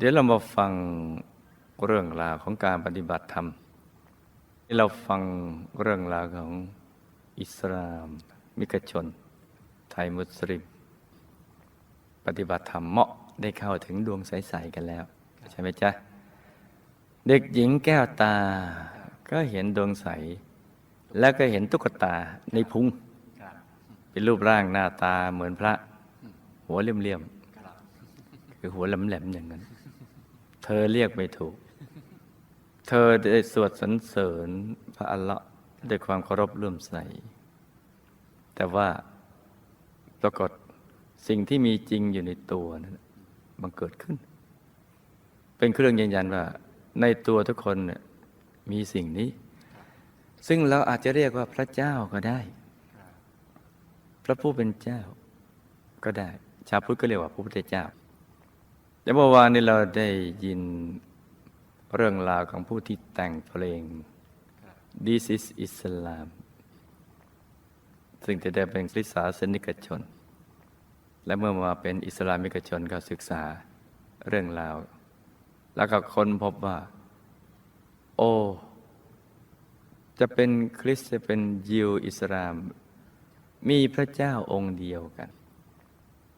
เดี๋ยวเรามาฟังเรื่องราวของการปฏิบัติธรรมที่เราฟังเรื่องราวของอิสลาม มิกชน ไทยมุสลิม ปฏิบัติธรรมเหมาะได้เข้าถึงดวงใส ๆ กันแล้ว ใช่ไหมจ๊ะ เด็กหญิงแก้วตาก็เห็นดวงใส แล้วก็เห็นตุ๊กตาในพุงเป็นรูปร่างหน้าตาเหมือนพระ หัวเลี่ยมๆคือหัวแหลมๆอย่างนั้น เธอเรียกไม่ถูก เธอได้สวดสรรเสริญพระอัลเลาะห์ด้วยความเคารพเลื่อมใส แต่ว่าปรากฏสิ่งที่มีจริงอยู่ในตัวนั้นบังเกิดขึ้น เป็นเครื่องยืนยันว่า ในตัวทุกคนเนี่ยมีสิ่งนี้ ซึ่งเราอาจจะเรียกว่าพระเจ้าก็ได้ พระผู้เป็นเจ้าก็ได้ ชาวพุทธก็เรียกว่าพระพุทธเจ้า แต่เมื่อวานนี้เราได้ยินเรื่องราวของผู้ที่แต่งเพลง This is Islam ซึ่งจะได้เป็นคริสตศาสนิกชน และเมื่อมาเป็นอิสลามิกชนก็ศึกษาเรื่องราว แล้วก็ค้นพบว่า โอ้จะเป็นคริสต์จะเป็นยิวอิสลาม มีพระเจ้าองค์เดียวกัน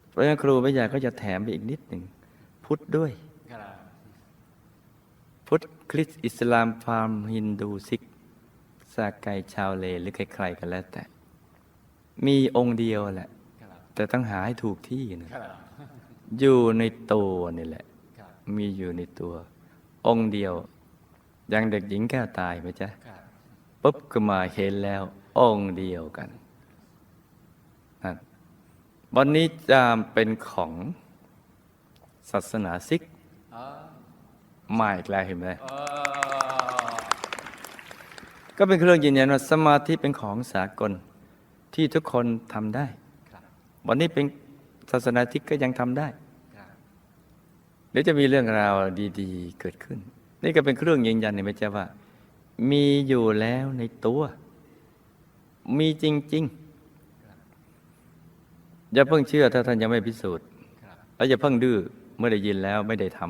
เพราะฉะนั้นครูไม่ใหญ่ก็จะแถมไปอีกนิดหนึ่ง พุทธด้วย พุทธคริสต์อิสลามพราหมณ์ฮินดูซิกสากไกชาวเลหรือใครๆก็แล้วแต่ มีองค์เดียวแหละ แต่ต้องหาให้ถูกที่นะอยู่ในตัวนี่แหละ มีอยู่ในตัว องค์เดียว อย่างเด็กหญิงแก้วตายไหมจ๊ะปุ๊บก็มาเห็นแล้ว องค์เดียวกันนั่นวันนี้จะเป็นของ ศาสนาซิกมาอีกแล้วเห็นไหมก็เป็นเครื่องยืนยันว่าสมาธิเป็นของสากลที่ทุกคนทำได้ วันนี้เป็นศาสนาทิกก็ยังทำได้เดี๋ยวจะมีเรื่องราวดี ๆ เกิดขึ้น นี่ก็เป็นเครื่องยืนยันเห็นไหมจ๊ะว่า มีอยู่แล้วในตัว มีจริง ๆ อย่าเพิ่งเชื่อถ้าท่านยังไม่พิสูจน์ แล้วอย่าเพิ่งดื้อ เมื่อได้ยินแล้วไม่ได้ท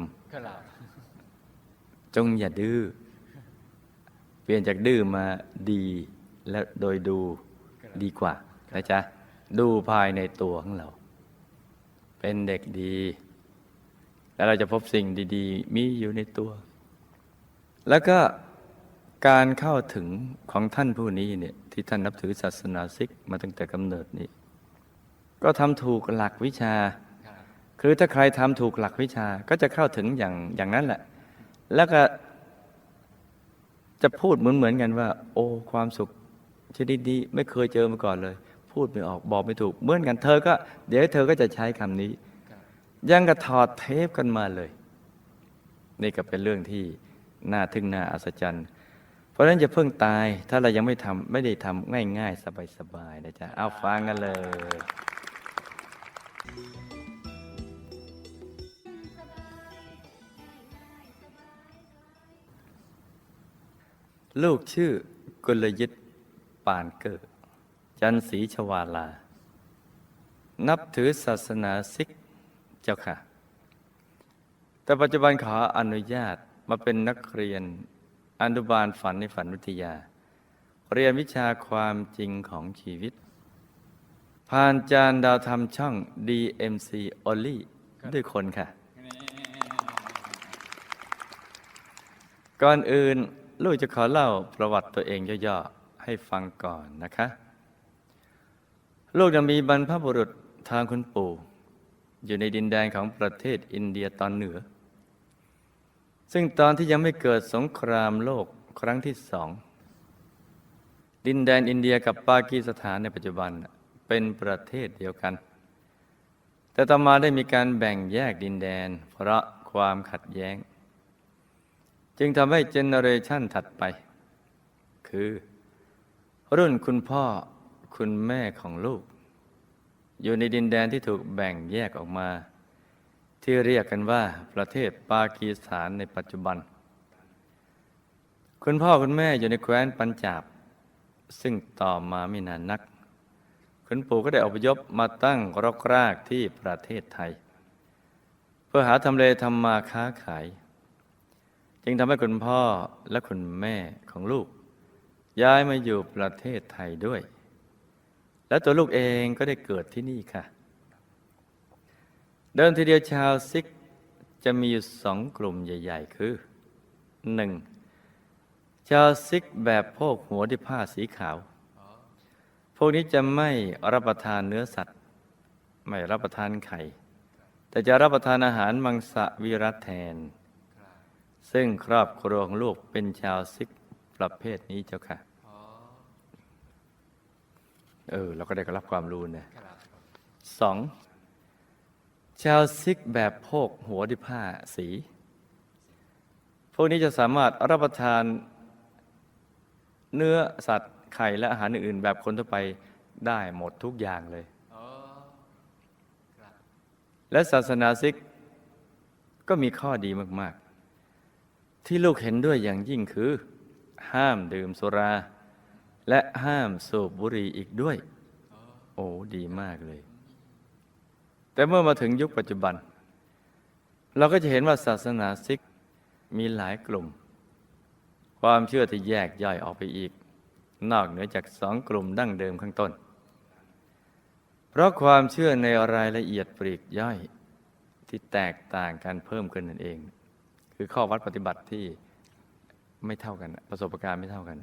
ำจงอย่าดื้อเปลี่ยนจากดื้อมาดีและโดยดูดีกว่านะจ๊ะดูภายในตัวของเรา เป็นเด็กดี แล้วเราจะพบสิ่งดี ๆ มีอยู่ในตัว แล้วก็การเข้าถึงของท่านผู้นี้เนี่ยที่ท่านนับถือศาสนาซิกมาตั้งแต่กำเนิดนี้ ก็ทำถูกหลักวิชา คือถ้าใครทำถูกหลักวิชาก็จะเข้าถึงอย่างอย่างนั้นแหละ แล้วก็จะพูดเหมือนเหมือนกันว่า โอ้ความสุขชนิดนี้ไม่เคยเจอมาก่อนเลย พูดไม่ออกบอกไม่ถูกเหมือนกันเธอก็ เดี๋ยวเธอก็จะใช้คำนี้ ยังกระถอดเทปกันมาเลย นี่ก็เป็นเรื่องที่น่าทึ่งน่าอัศจรรย์เพราะฉะนั้นจะเพิ่งตายถ้าเรายังไม่ทำไม่ได้ทำง่ายๆ สบายๆนะจ๊ะเอาฟังกันเลย ลูกชื่อกุลยิตปานเกิด จันศีชวาลา นับถือศาสนาซิกเจ้าค่ะ แต่ปัจจุบันขออนุญาตมาเป็นนักเรียนอนุบาลฝันในฝันวิทยา เรียนวิชาความจริงของชีวิต ผ่านจานดาวธรรมช่อง DMC Only ด้วยคนค่ะ ก่อนอื่น ลูกจะขอเล่าประวัติตัวเองย่อๆให้ฟังก่อนนะคะ ลูกจะมีบรรพบุรุษทางคุณปู่ อยู่ในดินแดนของประเทศอินเดียตอนเหนือ ซึ่งตอนที่ยังไม่เกิดสงครามโลกครั้งที่สอง ดินแดนอินเดียกับปากีสถานในปัจจุบันเป็นประเทศเดียวกัน แต่ต่อมาได้มีการแบ่งแยกดินแดน เพราะความขัดแย้ง จึงทำให้เจเนอเรชันถัดไป คือ รุ่นคุณพ่อคุณแม่ของลูก อยู่ในดินแดนที่ถูกแบ่งแยกออกมา ที่เรียกกันว่าประเทศปากีสถานในปัจจุบัน คุณพ่อคุณแม่อยู่ในแคว้นปัญจาบ ซึ่งต่อมาไม่นานนัก คุณปู่ก็ได้อพยพมาตั้งรกรากที่ประเทศไทย เพื่อหาทำเลทำมาค้าขาย จึงทำให้คุณพ่อและคุณแม่ของลูก ย้ายมาอยู่ประเทศไทยด้วย และตัวลูกเองก็ได้เกิดที่นี่ค่ะ เดิมทีเดียวชาวซิกจะมีอยู่สองกลุ่มใหญ่ ๆ คือหนึ่งชาวซิกแบบโพกหัวที่ผ้าสีขาว พวกนี้จะไม่รับประทานเนื้อสัตว์ ไม่รับประทานไข่ แต่จะรับประทานอาหารมังสวิรัตแทน ซึ่งครอบครัวของลูกเป็นชาวซิกประเภทนี้เจ้าค่ะเออเราก็ได้รับความรู้นะสองชาวซิกแบบโพกหัวด้วยผ้าสี พวกนี้จะสามารถรับประทานเนื้อสัตว์ไข่และอาหารอื่นๆ แบบคนทั่วไปได้หมดทุกอย่างเลย และศาสนาซิกก็มีข้อดีมากๆ ที่ลูกเห็นด้วยอย่างยิ่งคือ ห้ามดื่มสุรา และห้ามสูบบุหรี่อีกด้วย โอ้ดีมากเลย แต่เมื่อมาถึงยุคปัจจุบัน เราก็จะเห็นว่าศาสนาซิกมีหลายกลุ่ม ความเชื่อที่แยกย่อยออกไปอีก นอกเหนือจากสองกลุ่มดั้งเดิมข้างต้น เพราะความเชื่อในรายละเอียดปลีกย่อยที่แตกต่างกันเพิ่มขึ้นนั่นเอง คือข้อวัดปฏิบัติที่ไม่เท่ากัน ประสบการณ์ไม่เท่ากัน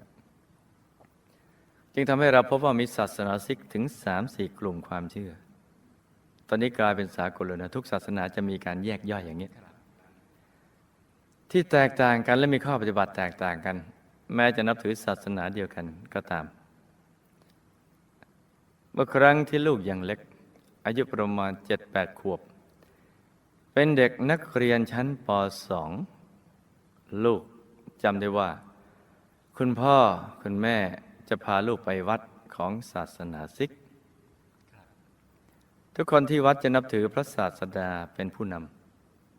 จึงทำให้เราพบว่ามีศาสนาซิกถึงสามสี่กลุ่มความเชื่อ ตอนนี้กลายเป็นสากลเลยนะทุกศาสนาจะมีการแยกย่อยอย่างนี้ ที่แตกต่างกันและมีข้อปฏิบัติแตกต่างกัน แม้จะนับถือศาสนาเดียวกันก็ตามเมื่อครั้งที่ลูกยังเล็ก อายุประมาณเจ็ดแปดขวบ เป็นเด็กนักเรียนชั้นปสองลูกจำได้ว่า คุณพ่อคุณแม่จะพาลูกไปวัดของศาสนาซิก ทุกคนที่วัดจะนับถือพระศาสดาเป็นผู้น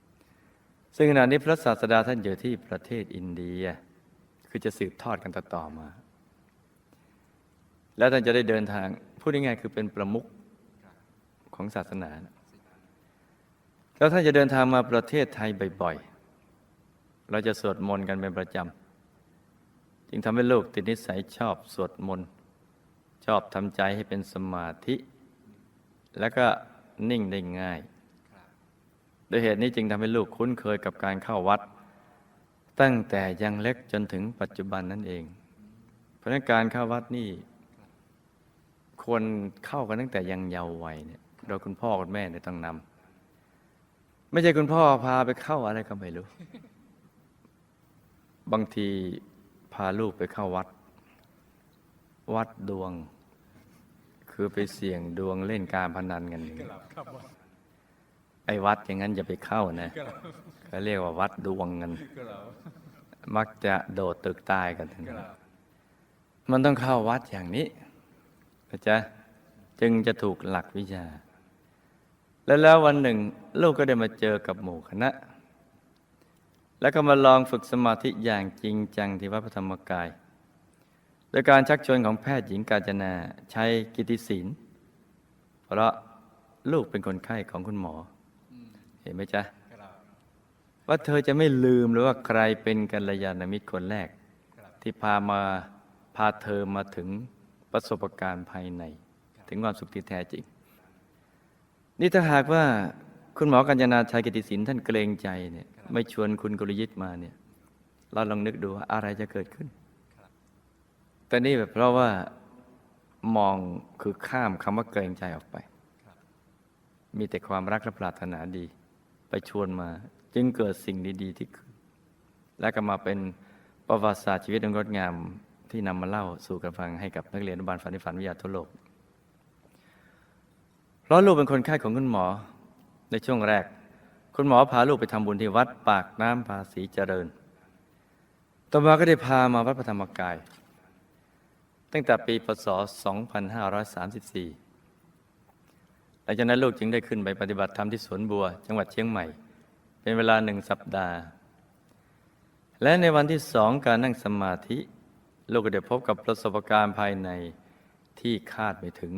ำซึ่งขณะนี้พระศาสดาท่านอยู่ที่ประเทศอินเดีย คือจะสืบทอดกันต่อๆมา แล้วท่านจะได้เดินทางพูดง่ายๆคือเป็นประมุขของศาสนานะ แล้วท่านจะเดินทางมาประเทศไทยบ่อยๆ เราจะสวดมนต์กันเป็นประจำ จึงทำให้ลูกติดนิสัยชอบสวดมนต์ ชอบทำใจให้เป็นสมาธิ แล้วก็นิ่งได้ง่ายโดยเหตุนี้จึงทำให้ลูกคุ้นเคยกับการเข้าวัด ตั้งแต่ยังเล็กจนถึงปัจจุบันนั่นเอง เพราะนั้นการเข้าวัดนี่ควรเข้ากันตั้งแต่ยังเยาว์วัยเนี่ย โดยคุณพ่อคุณแม่เนี่ยต้องนำ ไม่ใช่คุณพ่อพาไปเข้าอะไรก็ไม่รู้ บางทีพาลูกไปเข้าวัด วัดดวง คือไปเสี่ยงดวงเล่นการพนันกันอย่างนี้ไอ้วัดอย่างนั้นอย่าไปเข้านะเขาเรียกว่าวัดดวงกัน มักจะโดดตึกตายกันทั้งนั้นมันต้องเข้าวัดอย่างนี้นะจ๊ะจึงจะถูกหลักวิชา แล้วแล้ววันหนึ่ง ลูกก็ได้มาเจอกับหมู่คณะ แล้วก็มาลองฝึกสมาธิอย่างจริงจังที่วัดพระธรรมกาย โดยการชักชวนของแพทย์หญิงกาญจนาใช้กิติศิลเพราะลูกเป็นคนไข้ของคุณหมอ เห็นไหมจ๊ะว่าเธอจะไม่ลืมหรือว่าใครเป็นกัลยาณมิตรคนแรก ที่พามาพาเธอมาถึงประสบการณ์ภายใน ถึงความสุขที่แท้จริง นี่ถ้าหากว่าคุณหมอกัญญนาชัยกิติศิลป์ท่านเกรงใจเนี่ย ไม่ชวนคุณกุลยิตมาเนี่ย เราลองนึกดูว่าอะไรจะเกิดขึ้น แต่นี่แบบเพราะว่ามองคือข้ามคำว่าเกรงใจออกไป มีแต่ความรักและปรารถนาดี ไปชวนมา จึงเกิดสิ่งดี ๆ ที่ขึ้น และก็มาเป็นประวัติศาสตร์ชีวิตอันงดงามที่นำมาเล่าสู่กันฟังให้กับนักเรียนอนุบาลฝันในฝันวิทยาทั่วโลก ราะลูกเป็นคนไข้ของคุณหมอ ในช่วงแรก คุณหมอพาลูกไปทำบุญที่วัดปากน้ำภาษีเจริญ ต่อมาก็ได้พามาวัดพระธรรมกาย ตั้งแต่ปีพศ 2534 หลังจากนั้นลูกจึงได้ขึ้นไปปฏิบัติธรรมที่สวนบัว จังหวัดเชียงใหม่ เป็นเวลาหนึ่งสัปดาห์ และในวันที่สองการนั่งสมาธิ ลูกก็ได้พบกับประสบการณ์ภายในที่คาดไม่ถึง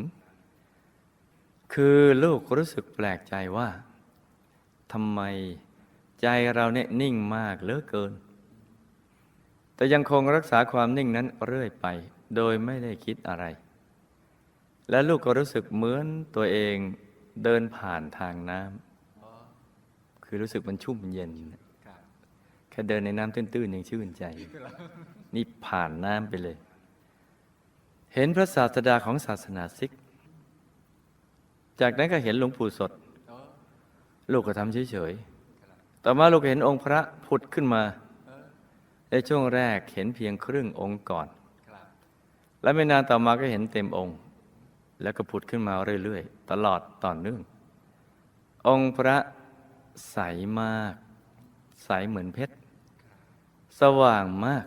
คือลูกรู้สึกแปลกใจว่าทำไมใจเราเนี่ยนิ่งมากเหลือเกิน แต่ยังคงรักษาความนิ่งนั้นเรื่อยไป โดยไม่ได้คิดอะไร และลูกก็รู้สึกเหมือนตัวเองเดินผ่านทางน้ำคือรู้สึกมันชุ่มเย็น แค่เดินในน้ำตื้นๆยังชื่นใจ นี่ผ่านน้ำไปเลย เห็นพระศาสดาของศาสนาซิก จากนั้นก็เห็นหลวงปู่สด ลูกก็ทำเฉยๆ ต่อมาลูกก็เห็นองค์พระผุดขึ้นมา ในช่วงแรกเห็นเพียงครึ่งองค์ก่อน และไม่นานต่อมาก็เห็นเต็มองค์ แล้วก็ผุดขึ้นมาเรื่อยๆ ตลอดต่อเนื่อง องค์พระใสมาก ใสเหมือนเพชร สว่างมาก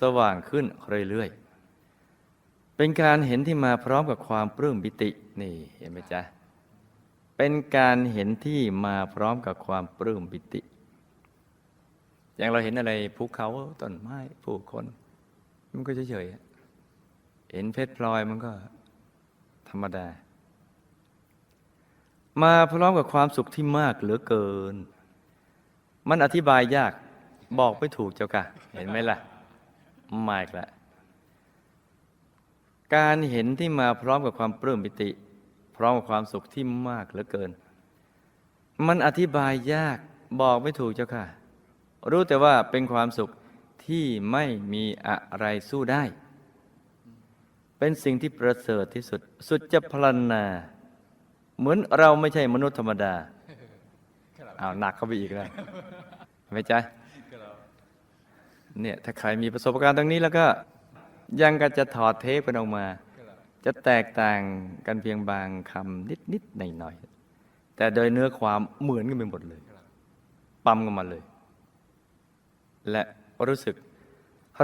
สว่างขึ้นเรื่อยๆ เป็นการเห็นที่มาพร้อมกับความปลื้มปิตินี่เห็นไหมจ๊ะเป็นการเห็นที่มาพร้อมกับความปลื้มปิติ อย่างเราเห็นอะไรภูเขาต้นไม้ผู้คน มันก็เฉยๆเห็นเพชรพลอยมันก็ธรรมดา มาพร้อมกับความสุขที่มากเหลือเกิน มันอธิบายยากบอกไม่ถูกเจ้าค่ะ เห็นไหมล่ะ มาอีกแล้ว การเห็นที่มาพร้อมกับความปลื้มปิติ พร้อมกับความสุขที่มากเหลือเกิน มันอธิบายยากบอกไม่ถูกเจ้าค่ะ รู้แต่ว่าเป็นความสุขที่ไม่มีอะไรสู้ได้ เป็นสิ่งที่ประเสริฐที่สุด สุดจะพลันนา เหมือนเราไม่ใช่มนุษย์ธรรมดาอ้าวหนักเข้าไปอีกแล้วเห็นไหมจ๊ะเนี่ยถ้าใครมีประสบการณ์ตรงนี้แล้วก็ ยังก็จะถอดเทปกันออกมา จะแตกต่างกันเพียงบางคำนิดนิดหน่อยหน่อยๆแต่โดยเนื้อความเหมือนกันไปหมดเลย ปั๊มกันมาเลย และรู้สึก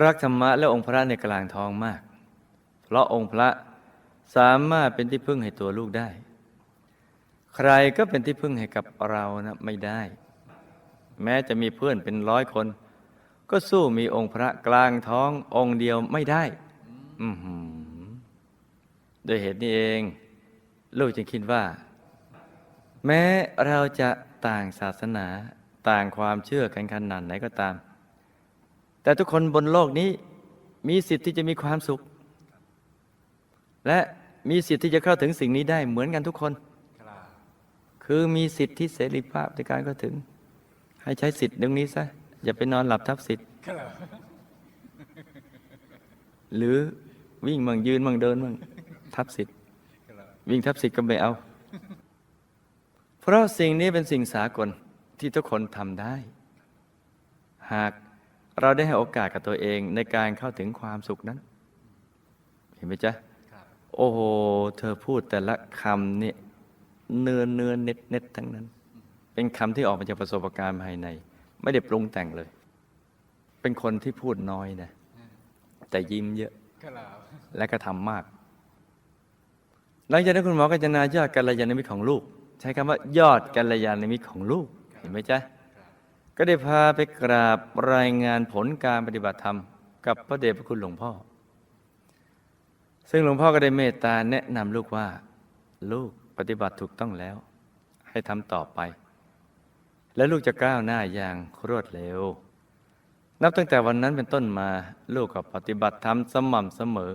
รักธรรมะและองค์พระในกลางท้องมาก เพราะองค์พระสามารถเป็นที่พึ่งให้ตัวลูกได้ ใครก็เป็นที่พึ่งให้กับเรานะไม่ได้ แม้จะมีเพื่อนเป็นร้อยคน ก็สู้มีองค์พระกลางท้ององค์เดียวไม่ได้โดยเหตุนี้เอง ลูกจึงคิดว่า แม้เราจะต่างศาสนาต่างความเชื่อกันขนาดไหนก็ตาม แต่ทุกคนบนโลกนี้ มีสิทธิ์ที่จะมีความสุข และมีสิทธิ์ที่จะเข้าถึงสิ่งนี้ได้เหมือนกันทุกคน คือมีสิทธิเสรีภาพในการเข้าถึง ให้ใช้สิทธิ์ตรงนี้ซะ อย่าไปนอนหลับทับสิทธิ์หรือวิ่งมั่งยืนมั่งเดินมั่งทับสิทธิ์วิ่งทับสิทธิ์ก็ไม่เอา เพราะสิ่งนี้เป็นสิ่งสากลที่ทุกคนทำได้ หากเราได้ให้โอกาสกับตัวเองในการเข้าถึงความสุขนั้น เห็นไหมจ๊ะโอ้โห เธอพูดแต่ละคำเนี่ยเนื้อเนื้อเน็ดเน็ดทั้งนั้น เป็นคำที่ออกมาจากประสบการณ์ภายใน ไม่ได้ปรุงแต่งเลย เป็นคนที่พูดน้อยนะ แต่ยิ้มเยอะและก็ทำมาก หลังจากนั้นคุณหมอก็จะนายอดกัลยาณมิตรของลูก ใช้คำว่ายอดกัลยาณมิตรของลูก เห็นไหมจ๊ะ ก็ได้พาไปกราบรายงานผลการปฏิบัติธรรม กับพระเดชพระคุณหลวงพ่อ ซึ่งหลวงพ่อก็ได้เมตตาแนะนำลูกว่า ลูกปฏิบัติถูกต้องแล้ว ให้ทำต่อไป และลูกจะก้าวหน้าอย่างรวดเร็ว นับตั้งแต่วันนั้นเป็นต้นมาลูกก็ปฏิบัติธรรมสม่ำเสมอ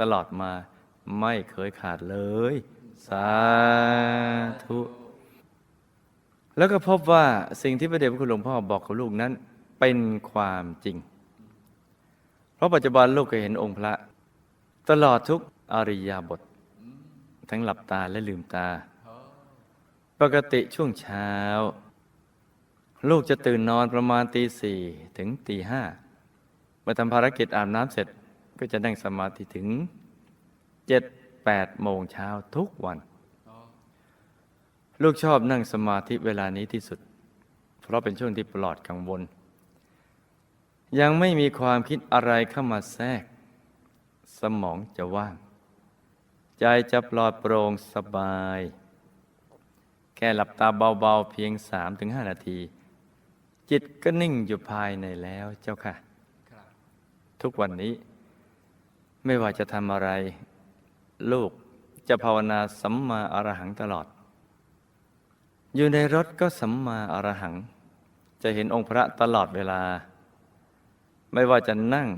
ตลอดมาไม่เคยขาดเลย สาธุ แล้วก็พบว่าสิ่งที่พระเดชพระคุณหลวงพ่อบอกกับลูกนั้นเป็นความจริง เพราะปัจจุบันลูกก็เห็นองค์พระ ตลอดทุกอริยบท ทั้งหลับตาและลืมตา ปกติช่วงเช้า ลูกจะตื่นนอนประมาณตีสี่ถึงตีห้าเมื่อทำภารกิจอาบน้ำเสร็จก็จะนั่งสมาธิถึงเจ็ดแปดโมงเช้าทุกวัน ลูกชอบนั่งสมาธิเวลานี้ที่สุด เพราะเป็นช่วงที่ปลอดกังวล ยังไม่มีความคิดอะไรเข้ามาแทรก สมองจะว่าง ใจจะปลอดโปร่งสบาย แค่หลับตาเบาๆเพียงสามถึงห้านาที จิตก็นิ่งอยู่ภายในแล้วเจ้าค่ะ ทุกวันนี้ ไม่ว่าจะทำอะไร ลูกจะภาวนาสัมมาอรหังตลอด อยู่ในรถก็สัมมาอรหัง จะเห็นองค์พระตลอดเวลา ไม่ว่าจะนั่ง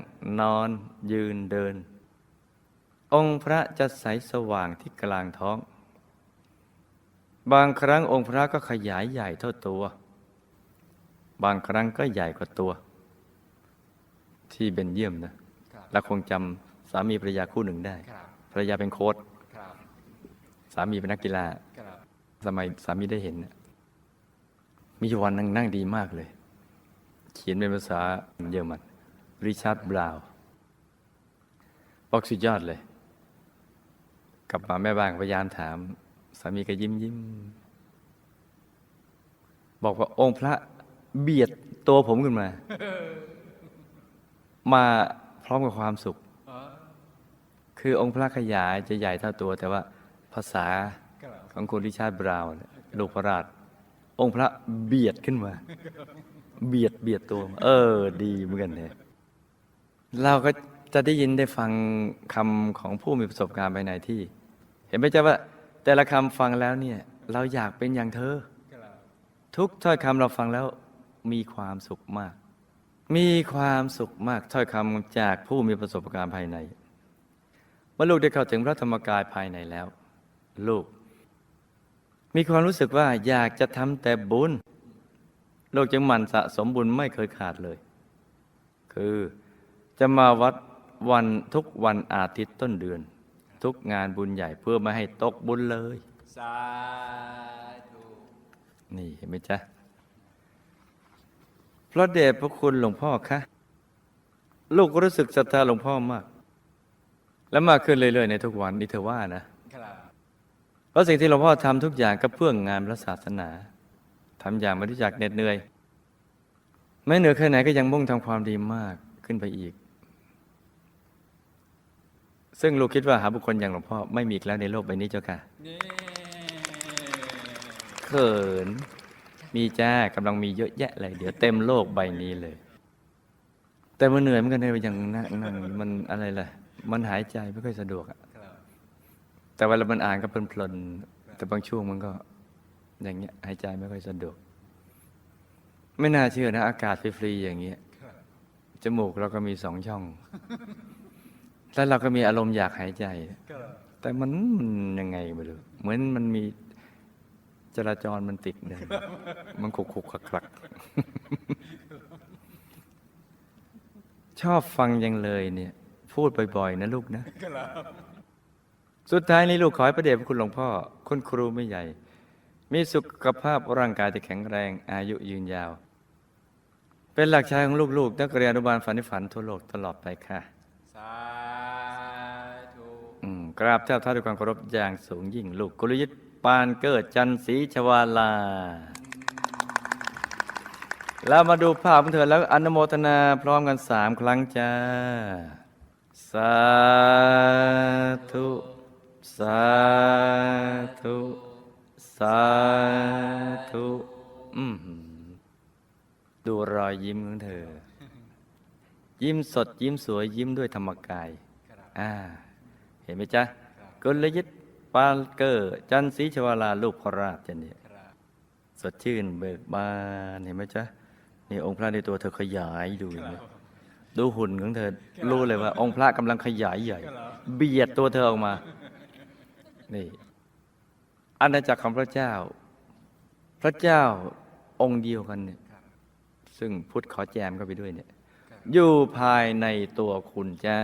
นอนยืนเดิน องค์พระจะใสสว่างที่กลางท้อง บางครั้งองค์พระก็ขยายใหญ่เท่าตัว บางครั้งก็ใหญ่กว่าตัว ที่เบนเยี่ยมนะครับและคงจำสามีภรรยาคู่หนึ่งได้ครับภรรยาเป็นโค้ชครับสามีเป็นนักกีฬาครับสมัยสามีได้เห็นน่ะมีอยู่วันนั่งนั่งดีมากเลย เขียนเป็นภาษาเยอรมันริชาร์ดบราวน์บอกสุดยอดเลย กลับมาแม่บ้านก็พยายามถาม สามีก็ยิ้มยิ้ม บอกว่าองค์พระ เบียดตัวผมขึ้นมา มาพร้อมกับความสุขอ๋อคือองค์พระขยายจะใหญ่เท่าตัว แต่ว่าภาษาครับของคุณริชาร์ดบราวน์เนี่ยลูกพระราช องค์พระเบียดขึ้นมา เบียดเบียดตัวมาเออ ดีเหมือนกันเนี่ยเราก็จะได้ยินได้ฟังคำของผู้มีประสบการณ์ไปในที่ เห็นไหมจ๊ะว่า แต่ละคำฟังแล้วเนี่ย เราอยากเป็นอย่างเธอครับทุกถ้อยคำเราฟังแล้ว มีความสุขมาก มีความสุขมากถ้อยคำจากผู้มีประสบการณ์ภายในเมื่อลูกได้เข้าถึงพระธรรมกายภายในแล้ว ลูก มีความรู้สึกว่าอยากจะทำแต่บุญลูกจึงหมั่นสะสมบุญไม่เคยขาดเลย คือจะมาวัดวันทุกวันอาทิตย์ต้นเดือน ทุกงานบุญใหญ่เพื่อไม่ให้ตกบุญเลย สาธุ นี่เห็นไหมจ๊ะ พระเดชพระคุณหลวงพ่อคะลูกรู้สึกศรัทธาหลวงพ่อมาก และมากขึ้นเรื่อยๆในทุกวันนี่เธอว่านะครับเพราะสิ่งที่หลวงพ่อทำทุกอย่างก็เพื่องานพระศาสนาทำอย่างไม่รู้จักเหน็ดเหนื่อยไม่เหนื่อยแค่ไหนก็ยังมุ่งทำความดีมากขึ้นไปอีก ซึ่งลูกคิดว่าหาบุคคลอย่างหลวงพ่อไม่มีอีกแล้วในโลกใบนี้เจ้าค่ะนี่เขิน มีจ้ากำลังมีเยอะแยะเลย เดี๋ยวเต็มโลกใบนี้เลย แต่มันเหนื่อยเหมือนกันเลยอย่างนั่งนั่งมันอะไรล่ะ มันหายใจไม่ค่อยสะดวกอะแต่เวลามันอ่านก็เพลินๆแต่บางช่วงมันก็ อย่างเงี้ยหายใจไม่ค่อยสะดวก ไม่น่าเชื่อนะ อากาศฟรีๆอย่างเงี้ยจมูกเราก็มีสองช่อง แล้วเราก็มีอารมณ์อยากหายใจ แต่มันมันยังไงไม่รู้เหมือนมันมี จราจรมันติดเลยมันขุกขุกขักขักชอบฟังยังเลยเนี่ย พูดบ่อยๆ นะลูกนะครับสุดท้ายนี้ลูกขอให้พระเดชพระคุณหลวงพ่อ คุณครูไม่ใหญ่ มีสุขภาพร่างกายที่แข็งแรง อายุยืนยาว เป็นหลักชายของลูกๆนักเรียนอนุบาลฝันในฝันทั่วโลกตลอดไปค่ะ สาธุอืมกราบเท้าเท้าด้วยความเคารพอย่างสูงยิ่งลูกกุลยิต ปานเกิดจันทร์ศรีชวาลา แล้วมาดูภาพของเธอแล้วอนุโมทนาพร้อมกันสามครั้งจ้า สาธุ สาธุ สาธุอืมดูรอยยิ้มของเธอ ยิ้มสดยิ้มสวยยิ้มด้วยธรรมกายครับอ่าเห็นไหมจ๊ะกุลยิต ปาลเกอร์จันทร์ศรีชวาลาลูกพระราชจนี่สดชื่นเบิกบานเห็นไหมจ๊ะนี่องค์พระในตัวเธอขยายดูอย่ดูหุ่นของเธอรู้เลยว่า องค์พระกำลังขยายใหญ่ เบียดตัวเธอออกมา นี่อาณาจักรของพระเจ้า พระเจ้าองค์เดียวกันเนี่ยซึ่งพุทธขอแจมเข้าไปด้วยเนี่ย อยู่ภายในตัวคุณจ้า